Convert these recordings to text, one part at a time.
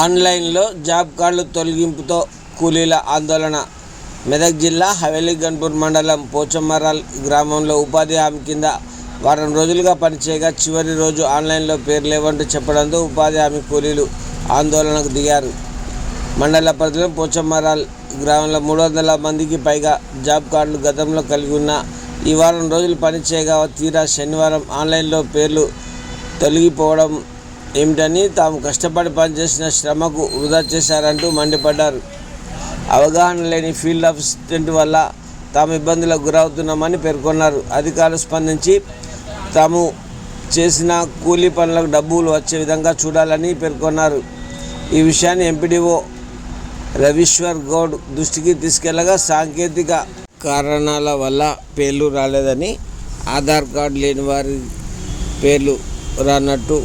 ఆన్లైన్లో జాబ్ కార్డుల తొలగింపుతో కూలీల ఆందోళన. మెదక్ జిల్లా హవేలీ గన్పూర్ మండలం పోచమ్మరాల్ గ్రామంలో ఉపాధి హామీ కింద వారం రోజులుగా పనిచేయగా చివరి రోజు ఆన్లైన్లో పేరు లేవంటూ చెప్పడంతో ఉపాధి హామీ కూలీలు ఆందోళనకు దిగారు. మండల పరిధిలో పోచమ్మరాల్ గ్రామంలో మూడు వందల మందికి పైగా జాబ్ కార్డులు గతంలో కలిగి ఉన్న ఈ వారం రోజులు పనిచేయగా తీరా శనివారం ఆన్లైన్లో పేర్లు తొలగిపోవడం ఏమిటని తాము కష్టపడి పనిచేసిన శ్రమకు వృధా చేశారంటూ మండిపడ్డారు. అవగాహన లేని ఫీల్డ్ అసిస్టెంట్ వల్ల తాము ఇబ్బందులకు గురవుతున్నామని పేర్కొన్నారు. అధికారులు స్పందించి తాము చేసిన కూలీ పనులకు డబ్బులు వచ్చే విధంగా చూడాలని పేర్కొన్నారు. ఈ విషయాన్ని ఎంపీడీఓ రవీశ్వర్ గౌడ్ దృష్టికి తీసుకెళ్ళగా సాంకేతిక కారణాల వల్ల పేర్లు రాలేదని ఆధార్ కార్డు లేని వారి పేర్లు రానట్టు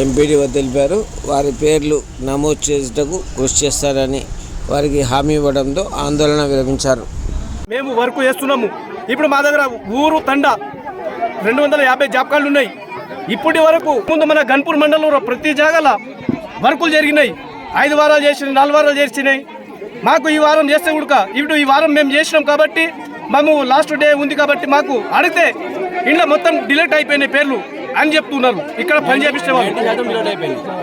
ఎంపీడీఓ తెలిపారు వారి పేర్లు నమోదు చేసేటకు కృషి చేస్తారని వారికి హామీ ఇవ్వడంతో ఆందోళన విరమించారు. మేము వర్క్ చేస్తున్నాము. ఇప్పుడు మా దగ్గర ఊరు తండ రెండు వందల యాభై జాబ్ కార్డులు ఉన్నాయి. ఇప్పటి వరకు ముందు మన గన్పూర్ మండలంలో ప్రతి జాగాల వర్కులు జరిగినాయి. ఐదు వారాలు చేసినాయి నాలుగు వారాలు చేసినాయి. మాకు ఈ వారం చేస్తే కూడా ఇప్పుడు ఈ వారం మేము చేసినాం కాబట్టి మేము లాస్ట్ డే ఉంది కాబట్టి మాకు అడిగితే ఇంట్లో మొత్తం డిలీట్ అయిపోయినాయి పేర్లు. అని చెప్తున్నారు. ఇక్కడ పని చేపించే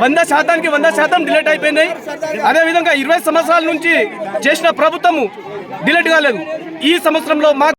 వంద శాతానికి వంద శాతం డిలేట్ అయిపోయినాయి అదేవిధంగా ఇరవై సంవత్సరాల నుంచి చేసిన ప్రభుత్వము డిలేట్ కాలేదు. ఈ సంవత్సరంలో మా